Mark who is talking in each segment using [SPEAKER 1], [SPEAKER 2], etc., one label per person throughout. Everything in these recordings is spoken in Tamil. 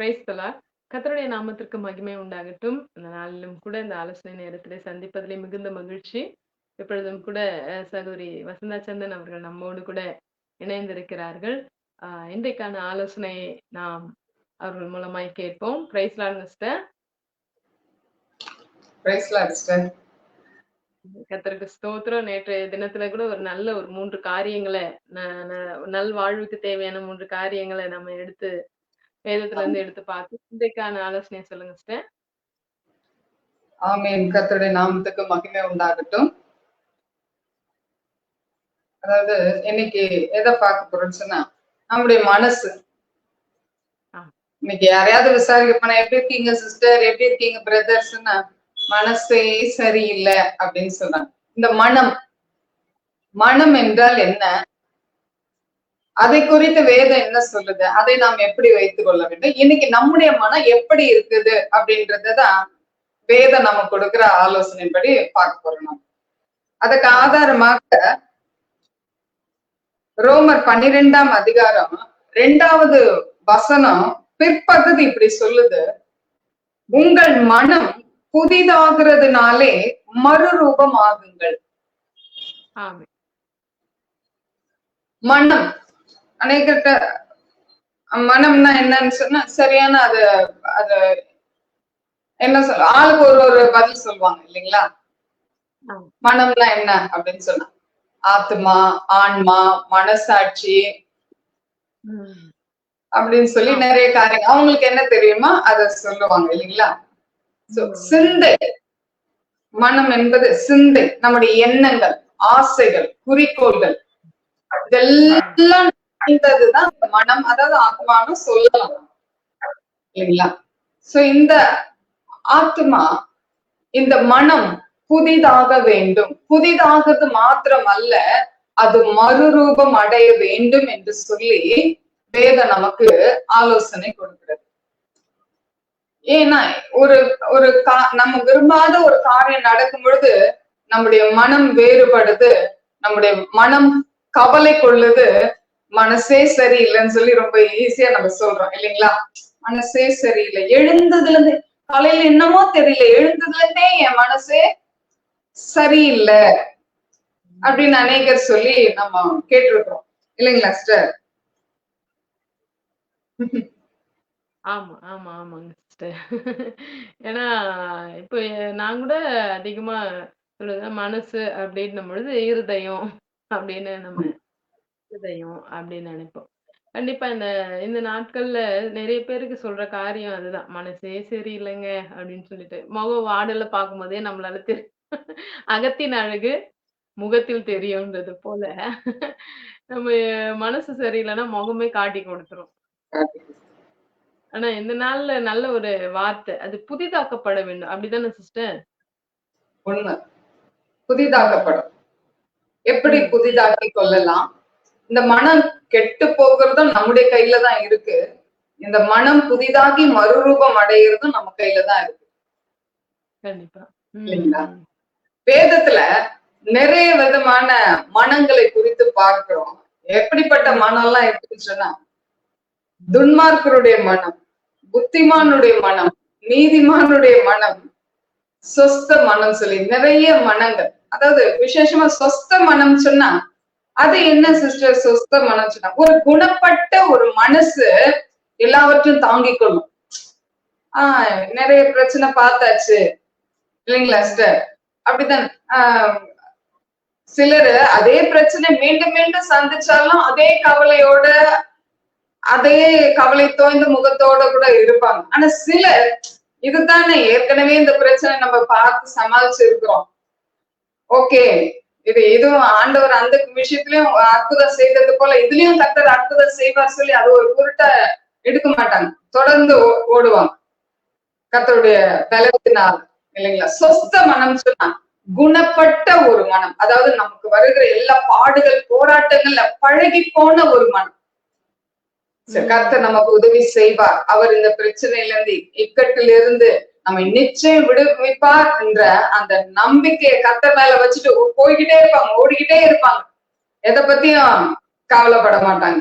[SPEAKER 1] பிரைஸ்தலா கர்த்தருடைய நாமத்திற்கு மகிமை உண்டாகட்டும். இந்த நாளிலும் கூட இந்த ஆலோசனை நேரத்திலே சந்திப்பதிலே மிகுந்த மகிழ்ச்சி. எப்பொழுதும் கூட சகோதரி வசந்தா சந்தன் அவர்கள் நம்மோடு கூட இணைந்திருக்கிறார்கள். ஆஹ், இன்றைக்கான ஆலோசனை நாம் அவர்கள் மூலமாய் கேட்போம். பிரைஸ்லான் மிஸ்டர் கர்த்தருக்கு ஸ்தோத்திரம். நேற்றைய தினத்துல கூட ஒரு நல்ல ஒரு மூன்று காரியங்களை ந- ந- நல்வாழ்வுக்கு தேவையான மூன்று காரியங்களை நம்ம எடுத்து வேதத்துல இருந்து எடுத்து பார்த்து இன்றைக்கான ஆலோசனை சொல்லுங்க சிஸ்டர்
[SPEAKER 2] ஆமீன். கர்த்தருடைய நாமத்துக்கு மகிமை உண்டாகட்டும். அதாவது இன்னைக்கு எதை பார்க்க போறோம்னு சொன்னா நம்முடைய மனசு. இன்னைக்கு யாரையாவது விசாரிக்க போனா எப்படி இருக்கீங்க சிஸ்டர் எப்படி இருக்கீங்க பிரதர்ஸ்னா மனசே சரியில்லை அப்படின்னு சொல்றாங்க. இந்த மனம் மனம் என்றால் என்ன? அதை குறித்து வேதம் என்ன சொல்லுது? அதை நாம் எப்படி வைத்துக் கொள்ள வேண்டும்? இன்னைக்கு நம்முடைய மனம் எப்படி இருக்குது அப்படின்றதுதான் வேதம் நம்ம கொடுக்கிற ஆலோசனைப்படி பார்க்க போறோம் அதுக்கு ஆதாரமாக ரோமர் பன்னிரெண்டாம் அதிகாரம் ரெண்டாவது வசனம் பிற்பகுதி இப்படி சொல்லுது. உங்கள் மனம் புதிதாகிறதுனாலே மறுரூபமாகுங்கள். மனம் அநேகிட்ட மனம்னா என்னன்னு சொன்னா சரியான அது அது என்ன சொல்ல ஆளுக்கு ஒரு ஒரு பதில் சொல்லுவாங்க இல்லைங்களா. மனம்னா என்ன அப்படின்னு சொன்னா ஆத்மா ஆன்மா மனசாட்சி அப்படின்னு சொல்லி நிறைய காரியங்கள் அவங்களுக்கு என்ன தெரியுமா? அத சொல்லுவாங்க இல்லைங்களா? சிந்தை. மனம் என்பது சிந்தை. நம்முடைய எண்ணங்கள் ஆசைகள் குறிக்கோள்கள் இதெல்லாம் நிறைந்ததுதான் மனம் அதாவது ஆத்மான்னு சொல்லலாம். இல்லைங்களா? சோ இந்த ஆத்மா இந்த மனம் புதிதாக வேண்டும். புதிதாகிறது மாத்திரம் அல்ல அது மறுரூபம் அடைய வேண்டும் என்று சொல்லி வேதம் நமக்கு ஆலோசனை கொடுக்கிறது. ஏன்னா ஒரு ஒரு கா நம்ம விரும்பாத ஒரு காரியம் நடக்கும் பொழுது நம்முடைய மனம் வேறுபடுது நம்முடைய மனம் கவலை கொள்ளுது மனசே சரியில்லைன்னு சொல்லி ரொம்ப ஈஸியா நம்ம சொல்றோம் இல்லைங்களா? மனசே சரியில்லை. எழுந்ததுல இருந்து காலையில என்னமோ தெரியல எழுந்ததுல இருந்தே என் மனசே சரியில்லை அப்படின்னு அநேகர் சொல்லி நம்ம கேட்டிருக்கிறோம். இல்லைங்களா சிஸ்டர்
[SPEAKER 1] ஆமா ஆமா ஆமாங்க சிஸ்டர் ஏன்னா இப்போ நான் கூட அதிகமா சொல்லுவேன் மனசு அப்படின்னும் பொழுது இருதயம் அப்படின்னு நம்ம இருதயம் அப்படின்னு நினைப்போம். கண்டிப்பா இந்த இந்த நாட்கள்ல நிறைய பேருக்கு சொல்ற காரியம் அதுதான். மனசே சரியில்லைங்க அப்படின்னு சொல்லிட்டு முக வாடல பார்க்கும்போதே நம்மளால தெரியும் அகத்தின் அழகு முகத்தில் தெரியும்ன்றது போல நம்ம மனசு சரியில்லைன்னா முகமே காட்டி கொடுத்துரும். ஆனா இந்த நாள்ல நல்ல ஒரு வார்த்தை அது புதிதாக்கப்பட வேண்டும். அப்படிதானே சிஸ்டர்
[SPEAKER 2] புதிதாக்கப்படும். எப்படி புதிதாக்கி கொள்ளலாம்? இந்த மனம் கெட்டு போகிறதும் நம்முடைய கையில தான் இருக்கு. இந்த மனம் புதிதாகி மறுரூபம் அடைகிறதும் நம்ம கையில தான் இருக்கு. இல்லைங்களா? வேதத்துல நிறைய விதமான மனங்களை குறித்து பார்க்கிறோம். எப்படிப்பட்ட மனம்லாம் இருக்குன்னு சொன்னா துன்மார்க்கருடைய மனம் புத்திமானுடைய மனம் நீதிமானுடைய மனம் சொஸ்த மனம் சொல்லி நிறைய மனங்கள். அதாவது விசேஷமா சொஸ்த மனம் சொன்னா அது என்ன சிஸ்டர் சொஸ்த மனசுனா ஒரு குணப்பட்ட ஒரு மனசு எல்லாவற்றையும் தாங்கிக்கணும். ஆஹ் நிறைய பிரச்சனை பார்த்தாச்சு. இல்லைங்களா சிஸ்டர் அப்படித்தான். ஆஹ் அதே பிரச்சனை மீண்டும் மீண்டும் சந்திச்சாலும் அதே கவலையோட அதே கவலை தோய்ந்த முகத்தோட கூட இருப்பாங்க. ஆனா சிலர் இதுதானே ஏற்கனவே இந்த பிரச்சனை நம்ம பார்த்து சமாளிச்சிருக்கிறோம். ஓகே. இது இதுவும் ஆண்டவர் அந்த விஷயத்திலயும் அற்புதம் செய்தது போல இதுலயும் கர்த்தர் அற்புதம் செய்வார் சொல்லி அது ஒரு பொருட்ட எடுக்க மாட்டாங்க. தொடர்ந்து ஓடுவாங்க. கத்தருடைய பலத்தினால் இல்லைங்களா? சொஸ்த மனம் சொன்னா குணப்பட்ட ஒரு மனம். அதாவது நமக்கு வருகிற எல்லா பாடுகள் போராட்டங்கள்ல பழகி போன ஒரு மனம். கர்த்தர் நமக்கு உதவி செய்வார். அவர் இந்த பிரச்சனையில இருந்து இக்கட்டிலிருந்து நம்ம நிச்சயம் விடுவிப்பார் என்ற அந்த நம்பிக்கையை கத்த மேல வச்சுட்டு போய்கிட்டே இருப்பாங்க ஓடிக்கிட்டே இருப்பாங்க. எதை பத்தியும் கவலைப்பட மாட்டாங்க.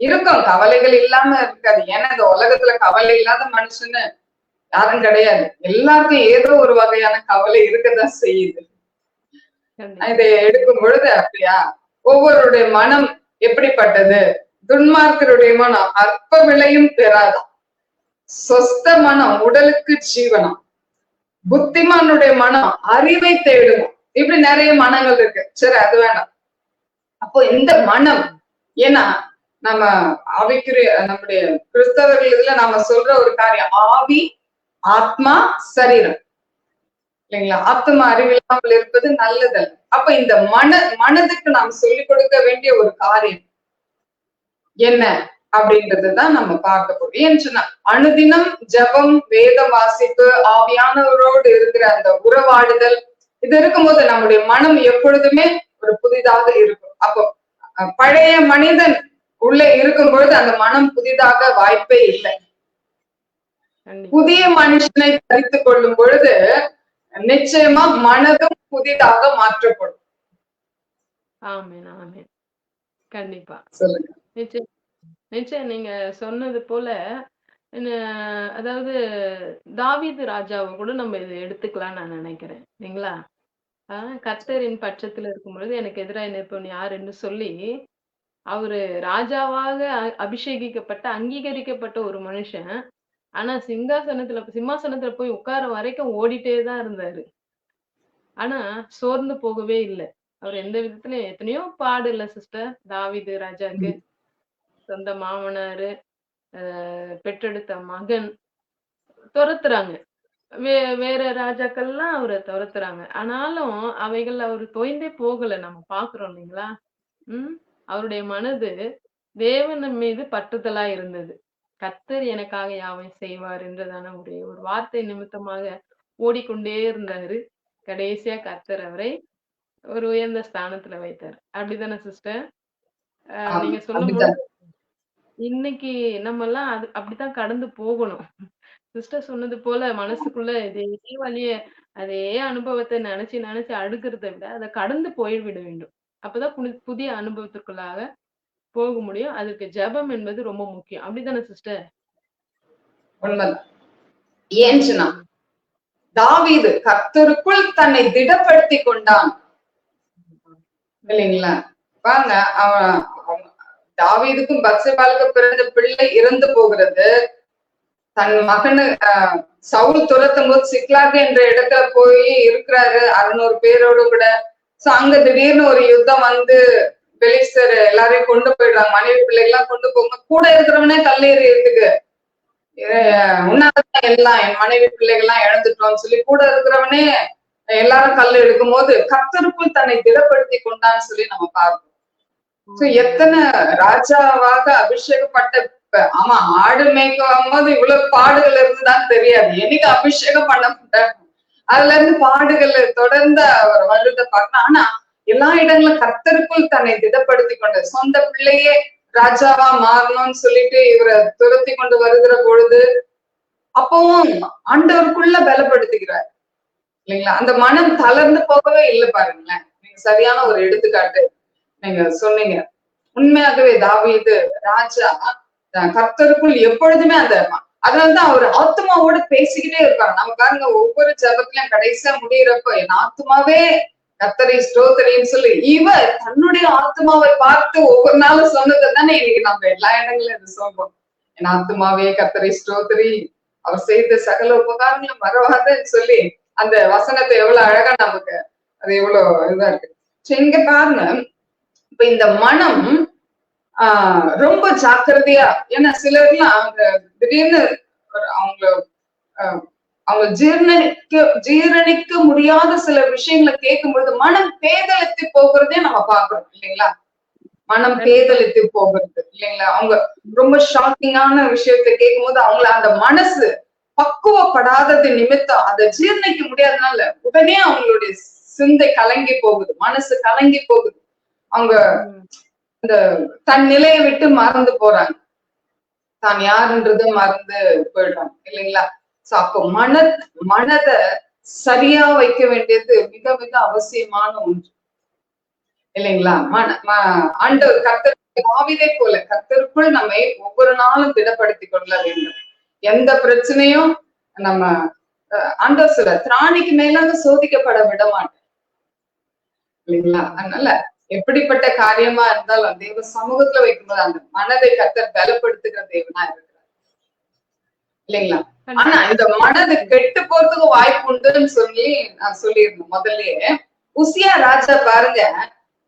[SPEAKER 2] இருக்கும் கவலைகள் இல்லாம இருக்காது. ஏன்னா இந்த உலகத்துல கவலை இல்லாத மனுஷன்னு யாரும் கிடையாது. எல்லாருக்கும் ஏதோ ஒரு வகையான கவலை இருக்கதான் செய்யுது. இதை எடுக்கும் பொழுது அப்படியா? ஒவ்வொருடைய மனம் எப்படிப்பட்டது? துன்மார்க்கருடைய மனம் அற்ப விலையும் பெறாதாம் சொஸ்த மனம் உடலுக்கு ஜீவனம். புத்திமானுடைய மனம் அறிவை தேடுவோம் இப்படி நிறைய மனங்கள் இருக்கு. சரி அது வேண்டாம் அப்போ இந்த மனம் ஏன்னா நம்ம ஆவிக்குரிய நம்முடைய கிறிஸ்தவர்கள் இதுல நாம சொல்ற ஒரு காரியம். ஆவி ஆத்மா சரீரம். இல்லைங்களா? ஆத்மா அறிவில்லாமல் இருப்பது நல்லதல்ல. அப்ப இந்த மன மனதுக்கு நாம் சொல்லிக் கொடுக்க வேண்டிய ஒரு காரியம் என்ன? அப்படின்றதுதான் நம்ம பார்க்க போறோம். ஏன்னு சொன்னா அனுதினம் ஜெபம் வேத வாசிப்பு ஆவியானவரோடு இருக்கிற அந்த உறவாடுதல் இது இருக்கும்போது நம்முடைய மனம் எப்பொழுதுமே ஒரு புதிதாக இருக்கும். அப்போ பழைய மனிதன் உள்ளே இருக்கும் பொழுது அந்த மனம் புதிதாக வாய்ப்பே இல்லை. புதிய மனுஷனை தரித்துக் கொள்ளும் பொழுது நிச்சயமா மனதும் புதிதாக மாற்றப்படும்.
[SPEAKER 1] ஆமென் ஆமென். கண்டிப்பா.
[SPEAKER 2] சொல்லுங்க.
[SPEAKER 1] நிச்சயம் நீங்க சொன்னது போல என்ன, அதாவது தாவீது ராஜாவை கூட நம்ம இதை எடுத்துக்கலாம் நான் நினைக்கிறேன். இல்லைங்களா? ஆஹ் கர்த்தரின் பட்சத்துல இருக்கும் பொழுது எனக்கு எதிராக நிற்பவன் யாருன்னு சொல்லி அவரு ராஜாவாக அ- அபிஷேகிக்கப்பட்ட அங்கீகரிக்கப்பட்ட ஒரு மனுஷன் ஆனா சிங்காசனத்துல சிம்மாசனத்துல போய் உட்கார வரைக்கும் ஓடிட்டே தான் இருந்தாரு. ஆனா சோர்ந்து போகவே இல்லை. அவர் எந்த விதத்துலயும் எத்தனையோ பாடு இல்ல சிஸ்டர் தாவீது ராஜாக்கு. சொந்த மாமனாரு பெற்றெடுத்த மகன் துரத்துறாங்க. வே வேற ராஜாக்கள்லாம் அவரை துரத்துறாங்க. ஆனாலும் அவைகள் அவர் தொய்ந்தே போகல. நம்ம பாக்குறோம் இல்லைங்களா? உம் அவருடைய மனது தேவன் மீது பற்றுதலா இருந்தது. கர்த்தர் எனக்காக யாவை செய்வார் என்றதான ஒரு ஒரு வார்த்தை நிமித்தமாக ஓடிக்கொண்டே இருந்தாரு. கடைசியா கர்த்தர் அவரை ஒரு உயர்ந்த ஸ்தானத்துல வைத்தார். அப்படிதானே சிஸ்டர்? நீங்க
[SPEAKER 2] அப்படித்தான்.
[SPEAKER 1] இன்னைக்கு நம்ம எல்லாம் அது அப்படித்தான் கடந்து போகணும். சிஸ்டர் சொன்னது போல மனசுக்குள்ள இதே வழிய அதே அனுபவத்தை நினைச்சு நினைச்சு அடுக்கிறதை விட அதை கடந்து போய்விட வேண்டும். அப்பதான் புனி- புதிய அனுபவத்திற்குள்ளாக போக முடியும். அதுக்கு ஜெபம் என்பது ரொம்ப முக்கியம். அப்படித்தானே சிஸ்டர்?
[SPEAKER 2] உண்மைதான். ஏன்னு சொன்னா தாவீது கர்த்தருக்குள் தன்னை திடப்படுத்தி கொண்டான். இல்லைங்களா? பாருங்க அவன் தாவீதுக்கும் பத்சபாலுக்கும் பிறந்த பிள்ளை இறந்து போகிறது. தன் மகனு சவுல் துரத்தும் போது சிக்லாக் என்ற இடத்துல போய் இருக்கிறாரு. அறுநூறு பேரோடு கூட. சோ அங்க திடீர்னு ஒரு யுத்தம் வந்து பெலிஸ்டர் எல்லாரையும் கொண்டு போயிடுறாங்க. மனைவி பிள்ளைகள்லாம் கொண்டு போங்க. கூட இருக்கிறவனே கல்லேறியதுக்கு உன்னாலதான் எல்லாம் என் மனைவி பிள்ளைகள்லாம் இழந்துட்டோம்னு சொல்லி கூட இருக்கிறவனே எல்லாரும் கல் எடுக்கும் போது கத்தருக்குள் தன்னை திடப்படுத்தி கொண்டான்னு சொல்லி நம்ம பார்க்கணும். எத்தனை ராஜாவாக அபிஷேகப்பட்ட ஆமா ஆடு மேய்க்கும் போது இவ்வளவு பாடுகள் இருந்துதான் தெரியாது. என்னைக்கு அபிஷேகம் பண்ணப்பட்ட அதுல இருந்து பாடுகள் தொடர்ந்து அவர் வருத பார்க்கலாம் ஆனா எல்லா இடங்களும் கர்த்தருக்குள் தன்னை திடப்படுத்தி கொண்டு சொந்த பிள்ளையே ராஜாவா மாறணும்னு சொல்லிட்டு இவரை துரத்தி கொண்டு வருகிற பொழுது அப்பவும் ஆண்டவருக்குள்ள பலப்படுத்துகிறார். இல்லைங்களா? அந்த மனம் தளர்ந்து போகவே இல்லை பாருங்களேன். நீங்க சரியான ஒரு எடுத்துக்காட்டு. நீங்க சொன்னீங்க. உண்மையாகவே தாவீது ராஜா கர்த்தருக்குள் எப்பொழுதுமே அந்த அதனாலதான் அவர் ஆத்மாவோட பேசிக்கிட்டே இருக்காரு. நம்ம பாருங்க ஒவ்வொரு ஜபத்திலயும் கடைசியா முடியிறப்ப என் ஆத்மாவே கத்தரை ஸ்தோத்திரின்னு சொல்லி இவர் தன்னுடைய ஆத்மாவை பார்த்து ஒவ்வொரு நாளும் சொன்னதை தானே இன்னைக்கு நம்ம எல்லா இடங்களிலும் இது சொல்றோம். என் ஆத்மாவே கத்தரை ஸ்டோத்தரி அவர் செய்த சகல உபகாரங்களும் மறவாதன்னு சொல்லி அந்த வசனத்தை எவ்வளவு அழகா நமக்கு அது எவ்வளவு இதா இருக்கு. சரி, இங்க பாருங்க இப்ப இந்த மனம் ஆஹ் ரொம்ப ஜாக்கிரதையா ஏன்னா சிலர்லாம் அவங்க திடீர்னு அவங்க அவங்க ஜீர்ணிக்க ஜீரணிக்க முடியாத சில விஷயங்களை கேட்கும்போது மனம் பேதலித்து போகிறதே நம்ம பாக்குறோம் இல்லைங்களா? மனம் பேதலித்து போகிறது இல்லைங்களா? அவங்க ரொம்ப ஷாக்கிங்கான விஷயத்தை கேட்கும்போது அவங்கள அந்த மனசு பக்குவப்படாதது நிமித்தம் அதை ஜீர்ணிக்க முடியாதனால உடனே அவங்களுடைய சிந்தை கலங்கி போகுது மனசு கலங்கி போகுது. அவங்க இந்த தன் நிலையை விட்டு மறந்து போறாங்க. தான் யாருன்றத மறந்து போயிடுறாங்க இல்லைங்களா? சோ அப்போ மன மனத சரியா வைக்க வேண்டியது மிக மிக அவசியமான ஒன்று. இல்லைங்களா? மன ம- ஆண்டவர் கர்த்தர் ஆவிதை போல கர்த்தருக்குள் நம்மை ஒவ்வொரு நாளும் திடப்படுத்திக் கொள்ள வேண்டும். எந்த பிரச்சனையும் நம்ம அஹ், ஆண்டவர் சொல்ல திராணிக்கு மேலாக சோதிக்கப்பட விட மாட்டேன் இல்லைங்களா? அதனால எப்படிப்பட்ட காரியமா இருந்தாலும் தேவ சமூகத்துல வைக்கும்போது அந்த மனதை கர்த்தர் பலப்படுத்துகிற தேவனா இருக்கிறார். இல்லைங்களா? ஆனா இந்த மனது கெட்டு போறதுக்கு வாய்ப்பு உண்டுன்னு சொல்லி நான் சொல்லியிருந்தேன் முதல்லயே. உசியா ராஜா பாருங்க.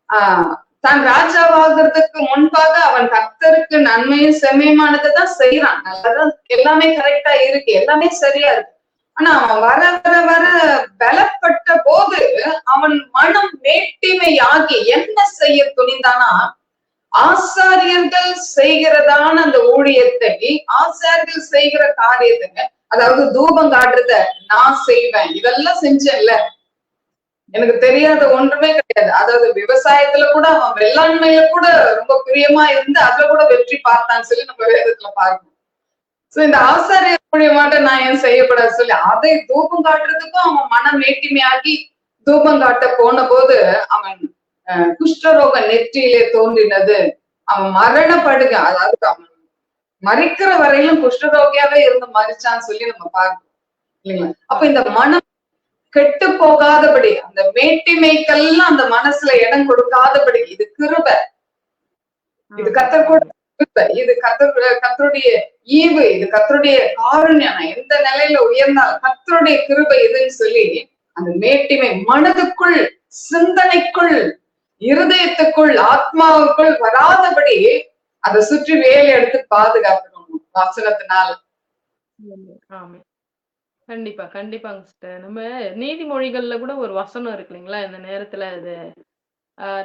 [SPEAKER 2] ஆஹ் தான் ராஜாவாகிறதுக்கு முன்பாக அவன் கர்த்தருக்கு நன்மையும் செம்மையுமானதை தான் செய்யறான் நல்லதான் எல்லாமே கரெக்டா இருக்கு. எல்லாமே சரியா இருக்கு. ஆனா அவன் வர வர வர பலப்பட்ட போது அவன் மனம் மேட்டிமையாகி என்ன செய்ய துணிந்தானா ஆசாரியர்கள் செய்கிறதான அந்த ஊழியத்தை ஆசாரியர்கள் செய்கிற காரியத்தை அதாவது தூபம் காட்டுறத நான் செய்வேன் இதெல்லாம் செஞ்சேன்ல. எனக்கு தெரியாத ஒன்றுமே கிடையாது. அதாவது விவசாயத்துல கூட அவன் வெள்ளாண்மையில கூட ரொம்ப பிரியமா இருந்து அதுல கூட வெற்றி பார்த்தான்னு சொல்லி நம்ம வேதத்துல பார்க்கணும். சோ இந்த ஆசாரிய மூலியமாட்ட நான் ஏன் செய்யப்படாது சொல்லி அதை தூபம் காட்டுறதுக்கும் அவன் மனம் மேட்டிமையாகி தூபம் காட்ட போன போது அவன் குஷ்டரோக நெற்றியிலே தோன்றினது. அவன் மரணப்படுக அதாவது அவன் மறிக்கிற வரையிலும் குஷ்டரோகியாவே இருந்து மறிச்சான்னு சொல்லி நம்ம பார்க்கணும். இல்லைங்களா? அப்ப இந்த மனம் கெட்டு போகாதபடி அந்த மேட்டிமைக்கெல்லாம் அந்த மனசுல இடம் கொடுக்காதபடி இது கிருப. இது கத்தர் கூட இது கத்தர் கத்தருடைய ஈவு இது கத்தருடைய காருண்யம். எந்த நிலையில உயர்ந்தால் கத்தருடைய கிருபை இதுன்னு சொல்லி அந்த மேட்டிமை மனதுக்குள் சிந்தனைக்குள் இருதயத்துக்குள் ஆத்மாவுக்குள் வராதபடி அதை சுற்றி வேலை எடுத்து பாதுகாத்துக்கணும் வசனத்தினால்.
[SPEAKER 1] கண்டிப்பா கண்டிப்பாங்க சிஸ்டர். நம்ம நீதிமொழிகள்ல கூட ஒரு வசனம் இருக்கு இல்லைங்களா? இந்த நேரத்துல அது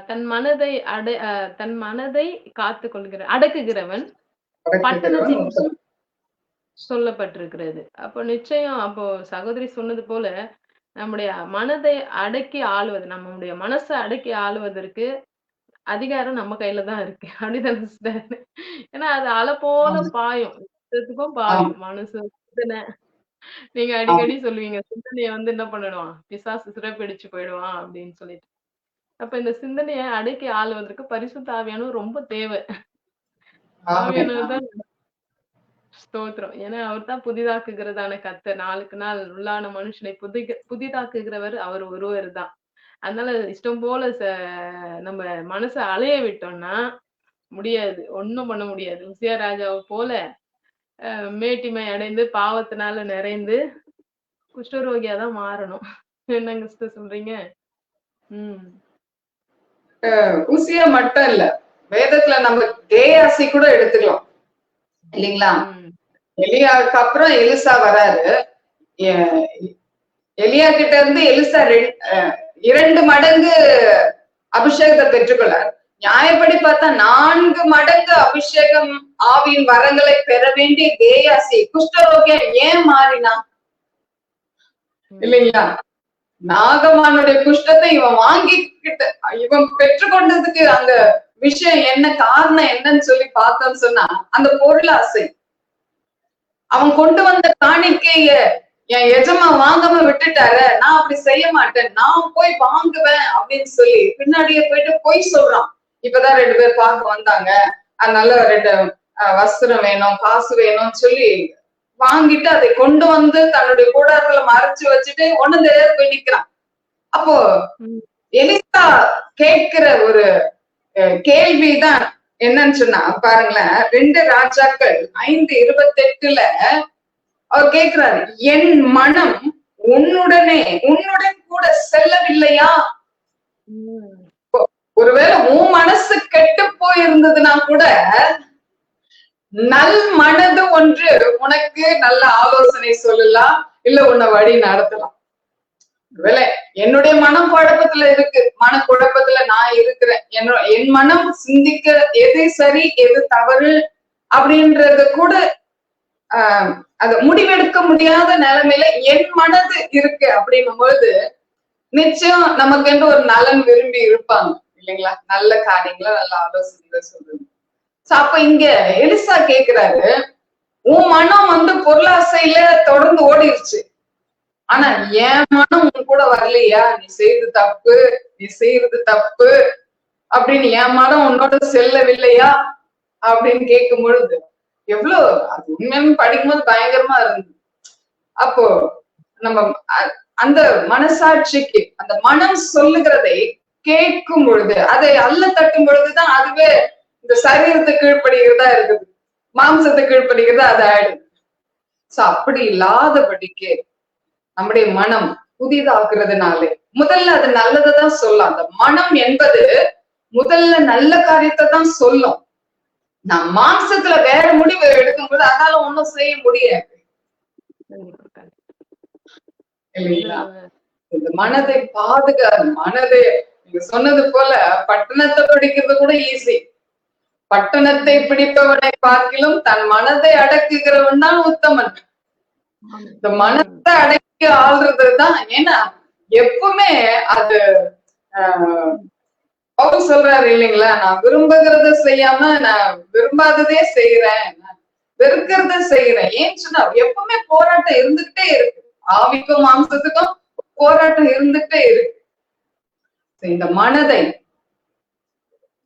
[SPEAKER 1] தன் மனதை அடை தன் மனதை காத்து கொள்கிற அடக்குகிறவன். பட்டணத்தின் சொல்லப்பட்டிருக்கிறது. அப்போ நிச்சயம் அப்போ சகோதரி சொன்னது போல நம்முடைய மனதை அடக்கி ஆளுவது நம்முடைய மனசை அடக்கி ஆளுவதற்கு அதிகாரம் நம்ம கையில தான் இருக்கு. அப்படிதானே sister? ஏன்னா அது அலை போல. பாயும். இஷ்டத்துக்கும் பாயும். மனசு சிந்தனை நீங்க அடிக்கடி சொல்லுவீங்க சிந்தனைய வந்து என்ன பண்ணிடுவான்? பிசாசு சிறப்பிடிச்சு போயிடுவான் அப்படின்னு சொல்லிட்டு. அப்ப இந்த சிந்தனையை அடக்கி ஆளுவதற்கு பரிசுத்த ஆவியானவர் ரொம்ப தேவை. ஆவியானவர் தான் ஸ்தோத்திரம். ஏன்னா அவர் தான் புதிதாக்குகிறதான கத்த நாளுக்கு நாள் உள்ளான மனுஷனை புதிக புதிதாக்குகிறவர் அவர் ஒருவர் தான். அதனால இஷ்டம் போல ச- நம்ம மனசை அலைய விட்டோம்னா முடியாது. ஒண்ணும் பண்ண முடியாது. உசியா ராஜாவை போல மேட்டிமை அடைந்து பாவத்தினால நிறைந்து குஷ்டரோகியா தான் மாறணும். என்னங்க சொல்றீங்க? உம்
[SPEAKER 2] உசியா மட்டும் இல்ல. வேதத்துல நம்ம கேயாசி கூட எடுத்துக்கலாம். இல்லைங்களா? எலியாவுக்கு அப்புறம் எலிசா வராரு. எலியா கிட்ட இருந்து எலிசா இரண்டு மடங்கு அபிஷேகத்தை பெற்றுக்கொள்ளார் நியாயப்படி பார்த்தா நான்கு மடங்கு அபிஷேகம் ஆவியின் வரங்களை பெற வேண்டிய தேயாசி குஷ்டரோகியா ஏன் மாறினா இல்லைங்களா? நாகமானுடைய குஷ்டத்தை இவன் வாங்கிக்கிட்டு இவன் பெற்றுக்கொண்டதுக்கு அந்த விஷயம் என்ன காரணம் என்னன்னு சொல்லி பார்த்தோம்னு சொன்னா அந்த பொருள் ஆசை. அவன் கொண்டு வந்த காணிக்கைய என் எஜமா வாங்காம விட்டுட்டாரு நான் அப்படி செய்ய மாட்டேன் நான் போய் வாங்குவேன் அப்படின்னு சொல்லி பின்னாடியே போயிட்டு போய் சொல்றான். இப்பதான் ரெண்டு பேர் பார்க்க வந்தாங்க. அதனால ரெண்டு வஸ்திரம் வேணும் காசு வேணும்னு சொல்லி வாங்கிட்டு அதை கொண்டு வந்து தன்னுடைய கூடாரத்துல மறைச்சு வச்சுட்டு ஒண்ணு தெரியாது போய் நிக்கிறான். அப்போ. எலிசா கேட்கிற ஒரு கேள்விதான் என்னன்னு சொன்னா பாருங்களேன் ரெண்டு ராஜாக்கள் ஐந்து இருபத்தெட்டுல அவர் கேக்குறாரு என் மனம் உன்னுடனே உன்னுடன் கூட செல்லவில்லையா? ஒருவேளை உன் மனசு கெட்டு போயிருந்ததுன்னா கூட நல் மனது ஒன்று. உனக்கு நல்ல ஆலோசனை சொல்லலாம். இல்ல உன்னை வழி நடத்தலாம். ஒருவேளை என்னுடைய மனம் குழப்பத்துல இருக்கு. மன குழப்பத்துல நான் இருக்கிறேன். என்ன என் மனம் சிந்திக்க எது சரி எது தவறு அப்படின்றது கூட ஆஹ் அது முடிவெடுக்க முடியாத நிலைமையில என் மனது இருக்கு அப்படின்னும் பொழுது நிச்சயம் நமக்கு என்று ஒரு நலன் விரும்பி இருப்பாங்க. இல்லைங்களா? நல்ல காரியங்களை நல்ல ஆலோசனை சொல்லுங்க சோ அப்ப இங்க எலிசா கேக்குறாரு உன் மனம் வந்து பொருளாசையில தொடர்ந்து ஓடிருச்சு. ஆனா என் மனம் உன் கூட வரலையா? நீ செய்யறது தப்பு நீ செய்யறது தப்பு. அப்படின்னு என் மனம் உன்னோட செல்லவில்லையா? அப்படின்னு கேட்கும் பொழுது எவ்வளவு அது உண்மையாலுமே படிக்கும்போது பயங்கரமா இருந்தது. அப்போ நம்ம அ- அந்த மனசாட்சிக்கு அந்த மனம் சொல்லுகிறதை கேட்கும் பொழுது அதை அல்ல தட்டும் பொழுதுதான் அதுவே இந்த சரீரத்தை கீழ்ப்படுகிறதா இருக்குது? மாம்சத்தை கீழ்ப்படுகிறதா? அது ஆயிடுது சோ அப்படி இல்லாதபடிக்கு நம்முடைய மனம் புதிதாக்குறதுனாலே முதல்ல அது நல்லதைதான் சொல்லும். அந்த மனம் என்பது முதல்ல நல்ல காரியத்தை தான் சொல்லும். நான் மாம்சத்துல வேற முடிவு எடுக்கும்போது அதால ஒண்ணும் செய்ய முடியாது. இல்லைங்களா? இந்த மனதை பாதுகா மனதை நீங்க சொன்னது போல பட்டணத்தை படிக்கிறது கூட ஈஸி பட்டணத்தை பிடிப்பவனை பார்க்கிலும் தன் மனதை அடக்குகிறவன் தான் உத்தமன். இந்த மனத்தை அடக்கி ஆள்றதுதான் ஏன்னா எப்பவுமே அது அவர் சொல்றாரு இல்லைங்களா? நான் விரும்புகிறத செய்யாம நான் விரும்பாததே செய்யறேன் நான் வெறுக்கிறத செய்யறேன் ஏன்னு சொன்னா எப்பவுமே போராட்டம் இருந்துகிட்டே இருக்கு. ஆவிக்கும் மாம்சத்துக்கும் போராட்டம் இருந்துகிட்டே இருக்கு. இந்த மனதை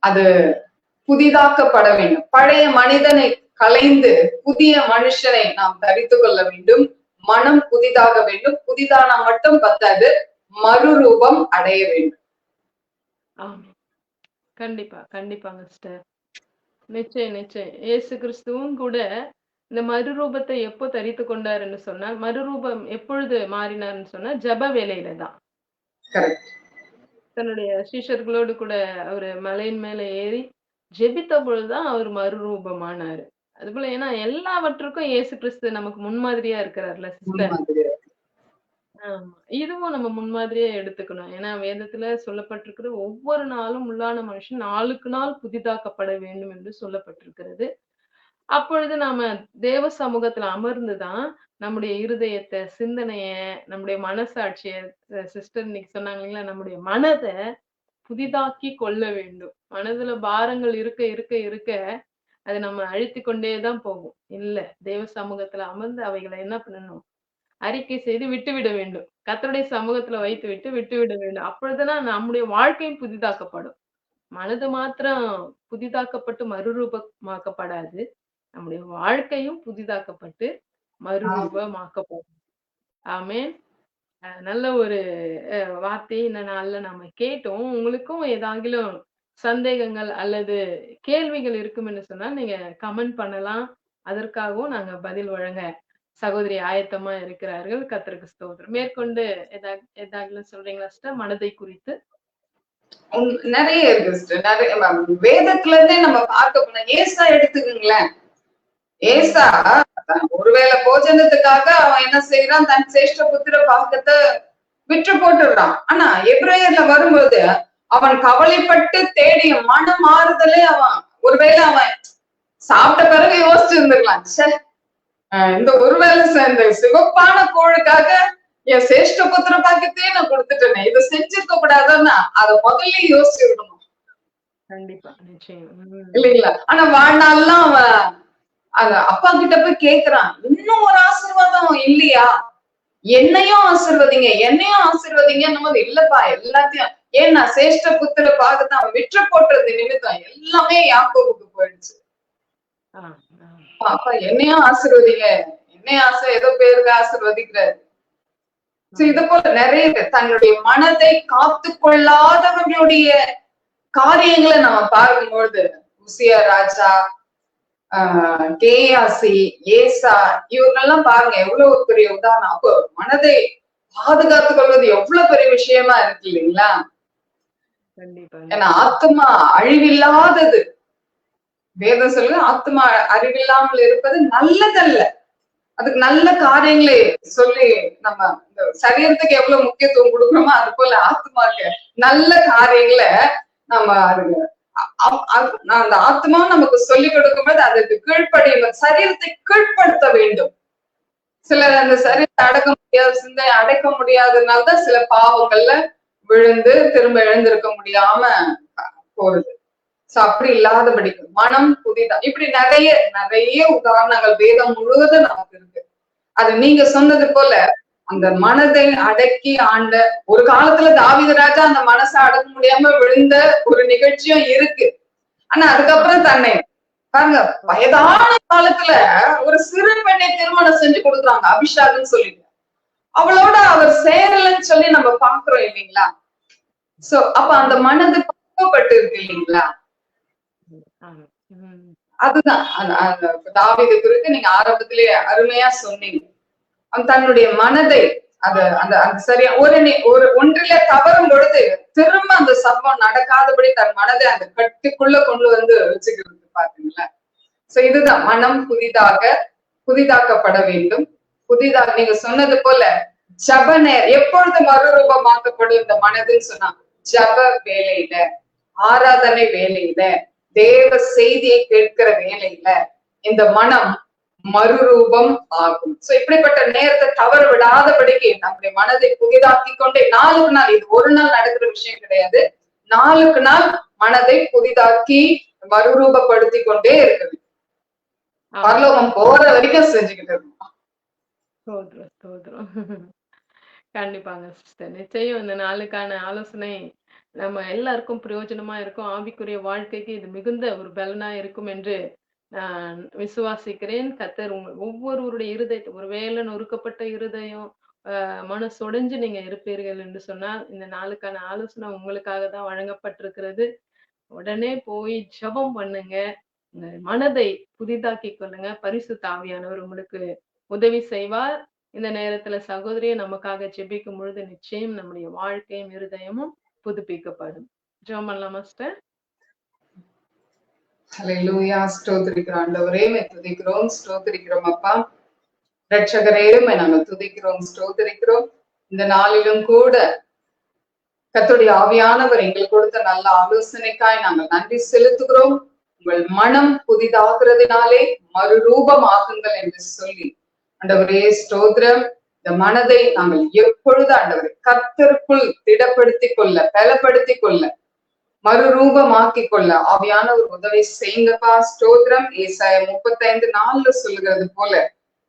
[SPEAKER 2] அது புதிதாக்கப்பட வேண்டும். பழைய மனிதனை கலைந்து புதிய மனுஷனை நாம் தரித்து கொள்ள வேண்டும். மனம் புதிதாக வேண்டும். புதிதானா மட்டும் பத்தாது மறுரூபம் அடைய வேண்டும்.
[SPEAKER 1] கண்டிப்பா கண்டிப்பாங்க சிஸ்டர் நிச்சயம் நிச்சயம். இயேசு கிறிஸ்துவும் கூட இந்த மறுரூபத்தை எப்போ தரித்து கொண்டாருன்னு சொன்னால் மறுரூபம் எப்பொழுது மாறினார்னு சொன்னா ஜப வேலையில தான் தன்னுடைய சீஷர்களோடு கூட அவர் மலையின் மேல ஏறி ஜெபித்த பொழுதுதான் அவர் மறுரூபமானாரு. அது போல ஏன்னா எல்லாவற்றுக்கும் இயேசு கிறிஸ்து நமக்கு முன்மாதிரியா இருக்கிறார்ல சிஸ்டர் ஆமா. இதுவும் நம்ம முன்மாதிரியா எடுத்துக்கணும். ஏன்னா வேதத்துல சொல்லப்பட்டிருக்கிற ஒவ்வொரு நாளும் உள்ளான மனுஷன் நாளுக்கு நாள் புதிதாக்கப்பட வேண்டும் என்று சொல்லப்பட்டிருக்கிறது. அப்பொழுது நாம தேவ சமூகத்துல அமர்ந்துதான் நம்முடைய இருதயத்தை சிந்தனைய நம்முடைய மனசாட்சிய சிஸ்டர் இன்னைக்கு சொன்னாங்க இல்லைங்களா நம்முடைய மனதை புதிதாக்கி கொள்ள வேண்டும். மனதுல பாரங்கள் இருக்க இருக்க இருக்க அது நம்ம அழித்து கொண்டேதான் போகும். இல்ல தெய்வ சமூகத்துல அமர்ந்து அவைகளை என்ன பண்ணணும்? அறிக்கை செய்து விட்டுவிட வேண்டும். கத்தருடைய சமூகத்துல வைத்து விட்டு விட்டுவிட வேண்டும். அப்பொழுதுதான் நம்முடைய வாழ்க்கையும் புதிதாக்கப்படும். மனது மாத்திரம் புதிதாக்கப்பட்டு மறுரூபமாக்கப்படாது. நம்முடைய வாழ்க்கையும் புதிதாக்கப்பட்டு மறுரூபமாக்கப்படும். ஆமேன். அஹ் நல்ல ஒரு அஹ், வார்த்தையை இந்த நாள்ல நம்ம கேட்டோம். உங்களுக்கும் ஏதாங்கிலும் சந்தேகங்கள் அல்லது கேள்விகள் இருக்கும்னு சொன்னா நீங்க கமெண்ட் பண்ணலாம். அதற்காகவும் நாங்க பதில் வழங்க சகோதரி ஆயத்தமா இருக்கிறார்கள். கர்த்தருக்கு ஸ்தோத்திரம். மேற்கொண்டு எதா ஏதாகிலும் சொல்றீங்களா சிஸ்டர்? மனதை குறித்து.
[SPEAKER 2] நிறைய இருக்கு சிஸ்டர். நிறைய வேதத்துல இருந்தே நம்ம பார்க்க போனோம் ஏசா எடுத்துக்கோங்களேன். ஏசா ஒருவேளை போஜனத்துக்காக அவன் என்ன செய்யறான் தன் சேஷ்ட புத்திர பாகத்தை விற்று போட்டுடுறான். ஆனா எப்ரேயர்ல வரும்போது அவன் கவலைப்பட்டு தேடிய மன மாறுதலே அவன் ஒருவேளை அவன் சாப்பிட்ட பிறகு யோசிச்சு இருந்திருக்கலாம். ஆஹ் இந்த ஒருவேளை ச- இந்த சிவப்பான கோழுக்காக என் சேஷ்ட புத்திர பாக்கத்தையே நான் கொடுத்துட்டேனே இதை செஞ்சிருக்க கூடாதுன்னா அதை முதல்ல யோசிச்சிருக்கணும்
[SPEAKER 1] கண்டிப்பா நிச்சயம். உம்
[SPEAKER 2] இல்லைங்களா? ஆனா வாழ்நாள்லாம் அவன் அப்பா கிட்ட போய் கேக்குறான் இன்னும் ஒரு ஆசீர்வாதம் இல்லையா? என்னையும் ஆசிர்வதிங்க என்னையும் ஆசிர்வதிங்கன்னும் போது இல்லப்பா எல்லாத்தையும். ஏன்னா சேஷ்ட புத்திர பாகத்தை அவன் விற்று போட்டுறது நிமித்தம். எல்லாமே யாக்கோவுக்கு போயிடுச்சு. அப்பா என்னையும் ஆசிர்வதிங்க. என்னையும் ஆசை ஏதோ பேருக்கு ஆசிர்வதிக்கிறாரு. இது போல நிறைய தன்னுடைய மனதை காத்து கொள்ளாதவர்களுடைய காரியங்களை நம்ம பார்க்கும்பொழுது உசியா ராஜா ஆஹ் கேயாசி ஏசா இவங்கெல்லாம் பாருங்க எவ்வளவு பெரிய உதாரணம். அப்போ மனதை பாதுகாத்துக் கொள்வது எவ்வளவு பெரிய விஷயமா இருக்கு இல்லைங்களா? ஏன்னா ஆத்மா அழிவில்லாதது. வேதம் சொல்லுது ஆத்மா அறிவில்லாமல் இருப்பது நல்லதல்ல. அதுக்கு நல்ல காரியங்களை சொல்லி நம்ம இந்த சரீரத்துக்கு எவ்வளவு முக்கியத்துவம் கொடுக்குறோமோ அது போல ஆத்மாக்கு நல்ல காரியங்களை நம்ம அதுக்கு அந்த ஆத்மா நமக்கு சொல்லி கொடுக்கும்போது அதுக்கு கீழ்ப்படியும் சரீரத்தை கீழ்ப்படுத்த வேண்டும். சிலர் அந்த சரீரத்தை அடக்க முடியாத சிந்தனை அடக்க முடியாததுனாலதான் சில பாவங்கள்ல விழுந்து திரும்ப எழுந்திருக்க முடியாம போறது. சோ அப்படி இல்லாதபடிக்கு மனம் புதிதா இப்படி நிறைய நிறைய உதாரணங்கள் வேதம் முழுவதும் நமக்கு இருக்கு. அது நீங்க சொன்னது போல அந்த மனதை அடக்கி ஆண்ட ஒரு காலத்துல தாவீது ராஜா அந்த மனசை அடக்க முடியாம விழுந்த ஒரு நிகழ்ச்சியும் இருக்கு. ஆனா அதுக்கப்புறம் தன்னை பாருங்க வயதான காலத்துல ஒரு சிறு பெண்ணை திருமணம் செஞ்சு கொடுக்குறாங்க அபிஷாக்னு சொல்லிட்டு. அவளோட அவர் சேரலன்னு சொல்லி நம்ம பாக்குறோம் இல்லைங்களா? சோ அப்ப அந்த மனது பக்குவப்பட்டு இருக்கு இல்லைங்களா. அதுதான். தாவீது குறித்து நீங்க ஆரம்பத்திலேயே அருமையா சொன்னீங்க. தன்னுடைய மனதை அது அந்த அந்த சரியா ஒரு ஒரு ஒன்றில தவறும் பொழுது திரும்ப அந்த சம்பவம் நடக்காதபடி தன் மனதை அந்த கட்டுக்குள்ள கொண்டு வந்து வச்சுக்கிறது பாத்தீங்களா? சோ இதுதான் மனம் புதிதாக புதிதாக்கப்பட வேண்டும். புதிதாக நீங்க சொன்னது போல ஜப நேர் எப்பொழுது மறுரூபமாக்கப்படும் இந்த மனதுன்னு சொன்னா ஜப வேலையில ஆராதனை வேலையில தேவ செய்தியை கேட்கிற வேலையில இந்த மனம் மறுரூபம் ஆகும். சோ இப்படிப்பட்ட நேரத்தை தவறு விடாதபடிக்கு நம்முடைய மனதை புதிதாக்கி கொண்டே நாளுக்கு நாள் இது ஒரு நாள் நடக்கிற விஷயம் கிடையாது. நாளுக்கு நாள் மனதை புதிதாக்கி மறுரூபப்படுத்தி கொண்டே இருக்குது
[SPEAKER 1] ஆமா.
[SPEAKER 2] பரலோகம் போற வரைக்கும் செஞ்சுக்கிட்டு இருக்கணும்
[SPEAKER 1] கண்டிப்பாங்க சிஸ்டர் நிச்சயம் இந்த நாளுக்கான ஆலோசனை நம்ம எல்லாருக்கும் பிரயோஜனமா இருக்கும். ஆவிக்குரிய வாழ்க்கைக்கு இது மிகுந்த ஒரு பலனா இருக்கும் என்று நான் விசுவாசிக்கிறேன். கத்தர் உங்க ஒவ்வொருவருடைய இருதயத்தை ஒருவேளை நொறுக்கப்பட்ட இருதயம் ஆஹ் மனசொடைஞ்சு நீங்க இருப்பீர்கள் என்று சொன்னால் இந்த நாளுக்கான ஆலோசனை உங்களுக்காக தான் வழங்கப்பட்டிருக்கிறது. உடனே போய் ஜெபம் பண்ணுங்க. மனதை புதிதாக்கி கொள்ளுங்க. பரிசு தாவியானவர் உங்களுக்கு உதவி செய்வார். இந்த நேரத்துல சகோதரியை நமக்காக ஜெபிக்கும் பொழுது நிச்சயம் நம்முடைய வாழ்க்கையும் இருதயமும் புதுப்பிக்கப்படும். ஜெபம் பண்ணலாம் மாஸ்டர்
[SPEAKER 2] ஹalleluya ஸ்தோத்திரிக்கிறோம். ஆண்டவரே மே துதிக்கிறோம். ஸ்தோத்திரிக்கிறோம் அப்பா. ரட்சகரே நாங்கள் துதிக்கிறோம். ஸ்தோத்திரிக்கிறோம். இந்த நாளிலும் கூட கத்துடைய ஆவியானவர் எங்களுக்கு கொடுத்த நல்ல ஆலோசனைக்காய் நாங்கள் நன்றி செலுத்துகிறோம். உங்கள் மனம் புதிதாகிறதுனாலே மறுரூபமாகுங்கள் என்று சொல்லி ஆண்டவரே ஸ்தோத்திரம். இந்த மனதை நாங்கள் எப்பொழுது ஆண்டவரை கத்தருக்குள் திடப்படுத்திக் கொள்ள பலப்படுத்திக் கொள்ள மறுரூபமாக்கி கொள்ள ஆவியான ஒரு உதவி செய்யுங்கப்பா. ஸ்தோத்திரம். ஏசாய முப்பத்தைந்து நாலுல சொல்லுகிறது போல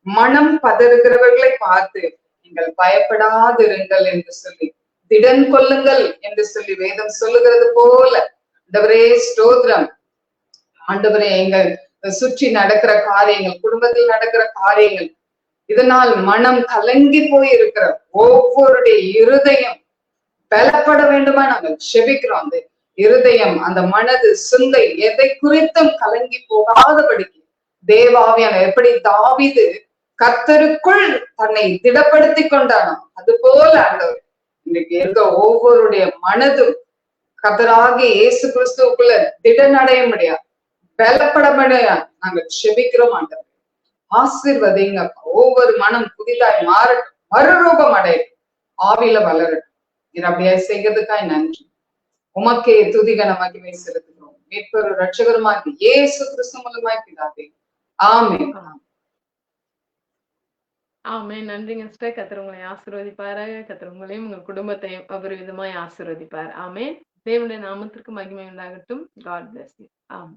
[SPEAKER 2] மனம் பதறுகிறவர்களை பார்த்து நீங்கள் பயப்படாதிருங்கள் என்று சொல்லி திடன் கொள்ளுங்கள் என்று சொல்லி வேதம் சொல்லுகிறது போல. ஆண்டவரே ஸ்தோத்திரம். ஆண்டவரே எங்கள் சுற்றி நடக்கிற காரியங்கள் குடும்பத்தில் நடக்கிற காரியங்கள் இதனால் மனம் கலங்கி போய் இருக்கிற ஒவ்வொருடைய இருதயம் பலப்பட வேண்டுமா நாங்கள் செபிக்கிறோம் அந்த இருதயம் அந்த மனது சிந்தை எதை குறித்தும் கலங்கி போகாதபடிக்கு தேவாவியான எப்படி தாவிது கத்தருக்குள் தன்னை திடப்படுத்தி கொண்டானோ அது போல ஆண்டவர் இன்னைக்கு இருக்க ஒவ்வொருடைய மனதும் கத்தராகி இயேசு கிறிஸ்துவுக்குள்ள திடநடைய முடியாது பலப்பட முடியாது நாங்கள் செபிக்கிறோம் ஆண்டவர். ஆசிர்வதிங்க ஒவ்வொரு மனம் புதிதாய் மாறட்டும். மறுரூபம் அடையும் ஆவியில வளரட்டும். இது அப்படியே செய்கிறதுக்காய் நன்றி. உமக்கே துதிகன மகிமை செலுத்துகிறோம். மீட்பரு ரட்சகருமாகி இயேசு கிறிஸ்து மூலமாய் பிதாவே. ஆமே
[SPEAKER 1] ஆமே நன்றிங்க சிஸ்டர். கத்தர் உங்களை ஆசீர்வதிப்பாரு கத்தர் உங்களையும் உங்க குடும்பத்தையும் அபரிவிதமாய் ஆசீர்வதிப்பார். ஆமே தேவனுடைய நாமத்திற்கு மகிமை உண்டாகட்டும். காட் பிளஸ் யூ ஆமே